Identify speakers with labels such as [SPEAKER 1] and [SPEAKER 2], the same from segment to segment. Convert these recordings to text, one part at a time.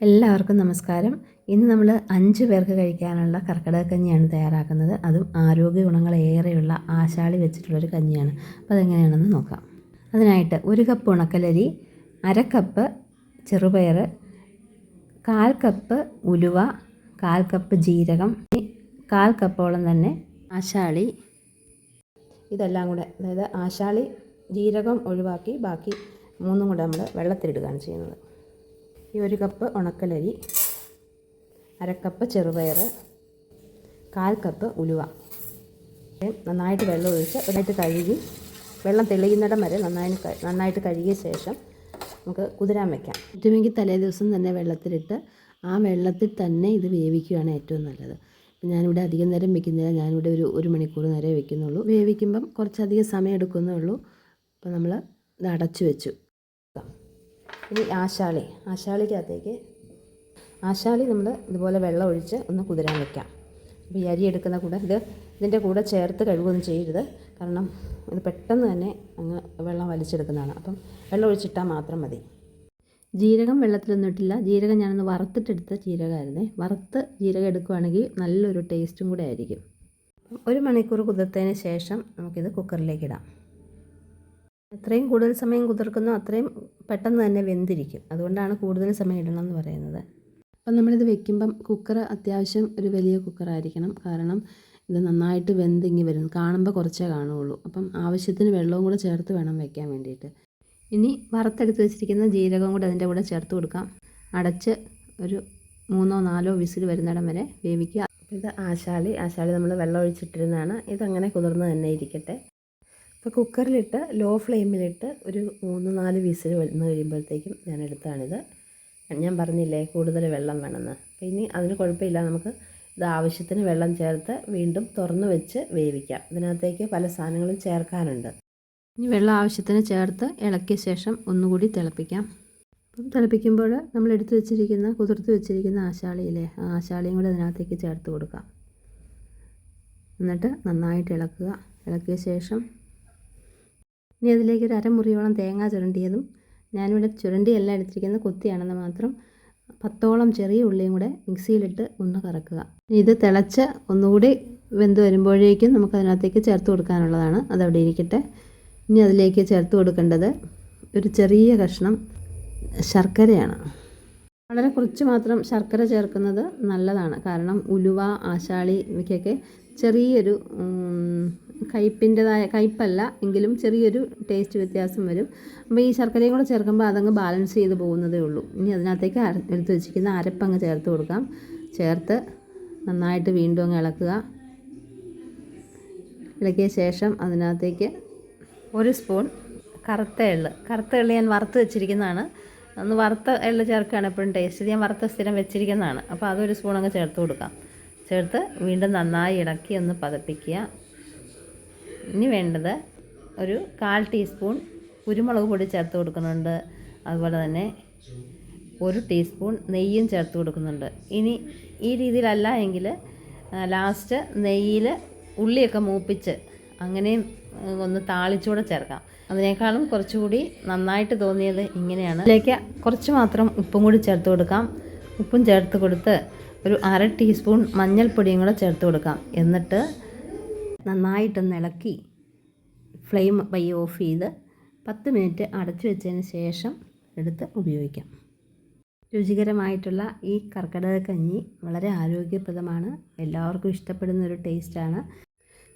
[SPEAKER 1] എല്ലാവർക്കും നമസ്കാരം. ഇന്ന് നമ്മൾ അഞ്ച് പേർക്ക് കഴിക്കാനുള്ള കർക്കിടക കഞ്ഞിയാണ് തയ്യാറാക്കുന്നത്. അതും ആരോഗ്യ ഗുണങ്ങളേറെയുള്ള ആശാളി വെച്ചിട്ടുള്ളൊരു കഞ്ഞിയാണ്. അപ്പോൾ അതെങ്ങനെയാണെന്ന് നോക്കാം. അതിനായിട്ട് ഒരു കപ്പ് ഉണക്കലരി അര കപ്പ് ചെറുപയർ കാൽ കപ്പ് ഉലുവ കാൽ കപ്പ് ജീരകം കാൽ കപ്പോളം തന്നെ ആശാളി ഇതെല്ലാം കൂടെ അതായത് ആശാളി ജീരകം ഒഴിവാക്കി ബാക്കി മൂന്നും കൂടെ നമ്മൾ വെള്ളത്തിലിടുകയാണ് ചെയ്യുന്നത്. ഈ ഒരു കപ്പ് ഉണക്കലരി അരക്കപ്പ് ചെറുപയർ കാൽ കപ്പ് ഉലുവ. നന്നായിട്ട് വെള്ളം ഒഴിച്ച് നന്നായിട്ട് കഴുകി വെള്ളം തെളിയുന്നിടം വരെ നന്നായി നന്നായിട്ട് കഴുകിയ ശേഷം നമുക്ക് കുതിരാൻ വെക്കാം. പറ്റുമെങ്കിൽ തലേ ദിവസം തന്നെ വെള്ളത്തിലിട്ട് ആ വെള്ളത്തിൽ തന്നെ ഇത് വേവിക്കുകയാണ് ഏറ്റവും നല്ലത്. ഞാനിവിടെ അധികം നേരം വെക്കുന്നില്ല. ഞാനിവിടെ ഒരു ഒരു മണിക്കൂർ നേരെ വെക്കുന്നുള്ളൂ. വേവിക്കുമ്പം കുറച്ചധികം സമയം എടുക്കുന്നേ ഉള്ളൂ. അപ്പോൾ നമ്മൾ ഇത് അടച്ചു വെച്ചു. ഇനി ആശാളി. ആശാളിക്കകത്തേക്ക്. ആശാളി നമ്മൾ ഇതുപോലെ വെള്ളം ഒഴിച്ച് ഒന്ന് കുതിരാൻ വെക്കാം. അപ്പോൾ ഈ അരി എടുക്കുന്ന കൂടെ ഇത് ഇതിന്റെ കൂടെ ചേർത്ത് കഴുകുകയൊന്നും ചെയ്യരുത്. കാരണം ഇത് പെട്ടെന്ന് തന്നെ അങ്ങ് വെള്ളം വലിച്ചെടുക്കുന്നതാണ്. അപ്പം വെള്ളം ഒഴിച്ചിട്ടാൽ മാത്രം മതി. ജീരകം വെള്ളത്തിലൊന്നും ഇട്ടില്ല. ജീരകം ഞാനൊന്ന് വറുത്തിട്ടെടുത്ത ജീരകമായിരുന്നേ. വറുത്ത് ജീരകം എടുക്കുകയാണെങ്കിൽ നല്ലൊരു ടേസ്റ്റും കൂടെ ആയിരിക്കും. ഒരു മണിക്കൂർ കുതിർത്തതിന് ശേഷം നമുക്കിത് കുക്കറിലേക്ക് ഇടാം. എത്രയും കൂടുതൽ സമയം കുതിർക്കുന്നോ അത്രയും പെട്ടെന്ന് തന്നെ വെന്തിരിക്കും. അതുകൊണ്ടാണ് കൂടുതൽ സമയം ഇടണം എന്ന് പറയുന്നത്. അപ്പം നമ്മളിത് വെക്കുമ്പം കുക്കർ അത്യാവശ്യം ഒരു വലിയ കുക്കറായിരിക്കണം കാരണം ഇത് നന്നായിട്ട് വെന്തിങ്ങി വരും. കാണുമ്പോൾ കുറച്ചേ കാണുകയുള്ളൂ. അപ്പം ആവശ്യത്തിന് വെള്ളവും കൂടെ ചേർത്ത് വേണം വെക്കാൻ വേണ്ടിയിട്ട്. ഇനി വറുത്തെടുത്ത് വെച്ചിരിക്കുന്ന ജീരകം കൂടെ അതിന്റെ കൂടെ ചേർത്ത് കൊടുക്കാം. അടച്ച് ഒരു മൂന്നോ നാലോ വിസിൽ വരുന്നിടം വരെ വേവിക്കുക. ഇത് ആശാളി ആശാളി നമ്മൾ വെള്ളം ഒഴിച്ചിട്ടിരുന്നതാണ്. ഇതങ്ങനെ കുതിർന്ന് തന്നെ ഇരിക്കട്ടെ. അപ്പോൾ കുക്കറിലിട്ട് ലോ ഫ്ലെയിമിലിട്ട് ഒരു മൂന്ന് നാല് വിസിൽ വന്ന് കഴിയുമ്പോഴത്തേക്കും ഞാൻ എടുത്താണിത്. ഞാൻ പറഞ്ഞില്ലേ കൂടുതൽ വെള്ളം വേണമെന്ന്. അപ്പോൾ ഇനി അതിന് കുഴപ്പമില്ല. നമുക്ക് ഇത് ആവശ്യത്തിന് വെള്ളം ചേർത്ത് വീണ്ടും തുറന്ന് വെച്ച് വേവിക്കാം. ഇതിനകത്തേക്ക് പല സാധനങ്ങളും ചേർക്കാനുണ്ട്. ഇനി വെള്ളം ആവശ്യത്തിന് ചേർത്ത് ഇളക്കിയ ശേഷം ഒന്നുകൂടി തിളപ്പിക്കാം. അപ്പം തിളപ്പിക്കുമ്പോൾ നമ്മൾ എടുത്തു വെച്ചിരിക്കുന്ന കുതിർത്ത് വെച്ചിരിക്കുന്ന ആശാളിയില്ലേ ആ ആശാളിയും കൂടി അതിനകത്തേക്ക് ചേർത്ത് കൊടുക്കാം. എന്നിട്ട് നന്നായിട്ട് ഇളക്കുക. ഇളക്കിയ ശേഷം ഇനി അതിലേക്ക് ഒരു അരമുറിയോളം തേങ്ങ ചുരണ്ടിയതും ഞാനിവിടെ ചുരണ്ടിയല്ല എടുത്തിരിക്കുന്നത് കൊത്തിയാണെന്ന് മാത്രം പത്തോളം ചെറിയ ഉള്ളിയും കൂടെ മിക്സിയിലിട്ട് ഒന്ന് കറക്കുക. ഇത് തിളച്ച് ഒന്നുകൂടി വെന്ത് വരുമ്പോഴേക്കും നമുക്ക് അതിനകത്തേക്ക് ചേർത്ത് കൊടുക്കാനുള്ളതാണ്. അതവിടെ ഇരിക്കട്ടെ. ഇനി അതിലേക്ക് ചേർത്ത് കൊടുക്കേണ്ടത് ഒരു ചെറിയ കഷ്ണം ശർക്കരയാണ്. വളരെ കുറച്ച് മാത്രം ശർക്കര ചേർക്കുന്നത് നല്ലതാണ്. കാരണം ഉലുവ ആശാളി ഇവയ്ക്കൊക്കെ ചെറിയൊരു കയ്പിന്റെതായ കയ്പല്ല എങ്കിലും ചെറിയൊരു ടേസ്റ്റ് വ്യത്യാസം വരും. അപ്പോൾ ഈ ശർക്കരയും കൂടെ ചേർക്കുമ്പോൾ അതങ്ങ് ബാലൻസ് ചെയ്ത് പോകുന്നതേ ഉള്ളൂ. ഇനി അതിനകത്തേക്ക് എടുത്ത് വെച്ചിരിക്കുന്ന അരപ്പങ്ങ് ചേർത്ത് കൊടുക്കാം. ചേർത്ത് നന്നായിട്ട് വീണ്ടും അങ്ങ് ഇളക്കുക. ഇളക്കിയ ശേഷം അതിനകത്തേക്ക് ഒരു സ്പൂൺ കറുത്ത എള്ള്. കറുത്ത എള്ള് ഞാൻ വറുത്ത് വെച്ചിരിക്കുന്നതാണ്. ഒന്ന് വറുത്ത എള്ള് ചേർക്കുകയാണ് എപ്പോഴും ടേസ്റ്റ് ഞാൻ വറുത്ത സ്ഥിരം വെച്ചിരിക്കുന്നതാണ്. അപ്പോൾ അതൊരു സ്പൂൺ അങ്ങ് ചേർത്ത് കൊടുക്കാം. ചേർത്ത് വീണ്ടും നന്നായി ഇളക്കി ഒന്ന് പതപ്പിക്കുക. ഇനി വേണ്ടത് ഒരു കാൽ ടീസ്പൂൺ കുരുമുളക് പൊടി ചേർത്ത് കൊടുക്കുന്നുണ്ട്. അതുപോലെ തന്നെ ഒരു ടീസ്പൂൺ നെയ്യും ചേർത്ത് കൊടുക്കുന്നുണ്ട്. ഇനി ഈ രീതിയിലല്ല എങ്കിൽ ലാസ്റ്റ് നെയ്യിൽ ഉള്ളിയൊക്കെ മൂപ്പിച്ച് അങ്ങനെയും ഒന്ന് താളിച്ചൂടെ ചേർക്കാം. അതിനേക്കാളും കുറച്ചുകൂടി നന്നായിട്ട് തോന്നിയത് ഇങ്ങനെയാണ്. ഇതിലേക്ക് കുറച്ച് മാത്രം ഉപ്പും കൂടി ചേർത്ത് കൊടുക്കാം. ഉപ്പും ചേർത്ത് കൊടുത്ത് ഒരു അര ടീസ്പൂൺ മഞ്ഞൾപ്പൊടിയും കൂടെ ചേർത്ത് കൊടുക്കാം. എന്നിട്ട് നന്നായിട്ടൊന്ന് ഇളക്കി ഫ്ലെയിം പയ്യെ ഓഫ് ചെയ്ത് പത്ത് മിനിറ്റ് അടച്ചു വെച്ചതിന് ശേഷം എടുത്ത് ഉപയോഗിക്കാം. രുചികരമായിട്ടുള്ള ഈ കർക്കിടക കഞ്ഞി വളരെ ആരോഗ്യപ്രദമാണ്. എല്ലാവർക്കും ഇഷ്ടപ്പെടുന്ന ഒരു ടേസ്റ്റാണ്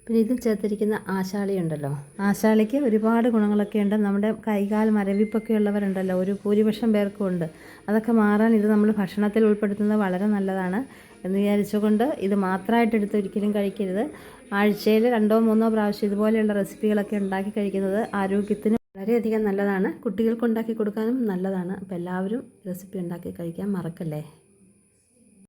[SPEAKER 1] പിന്നെ ഇതിൽ ചേർത്തിരിക്കുന്ന ആശാളി ഉണ്ടല്ലോ. ആശാളിക്ക് ഒരുപാട് ഗുണങ്ങളൊക്കെ ഉണ്ട്. നമ്മുടെ കൈകാൽ മരവിപ്പൊക്കെ ഉള്ളവരുണ്ടല്ലോ. ഒരു ഭൂരിപക്ഷം പേർക്കും ഉണ്ട്. അതൊക്കെ മാറാൻ ഇത് നമ്മൾ ഭക്ഷണത്തിൽ ഉൾപ്പെടുത്തുന്നത് വളരെ നല്ലതാണ് എന്ന് വിചാരിച്ചുകൊണ്ട് ഇത് മാത്രമായിട്ട് എടുത്ത് ഒരിക്കലും കഴിക്കരുത്. ആഴ്ചയിൽ രണ്ടോ മൂന്നോ പ്രാവശ്യം ഇതുപോലെയുള്ള റെസിപ്പികളൊക്കെ ഉണ്ടാക്കി കഴിക്കുന്നത് ആരോഗ്യത്തിന് വളരെയധികം നല്ലതാണ്. കുട്ടികൾക്ക് ഉണ്ടാക്കി കൊടുക്കാനും നല്ലതാണ്. അപ്പോൾ എല്ലാവരും റെസിപ്പി ഉണ്ടാക്കി കഴിക്കാൻ മറക്കല്ലേ?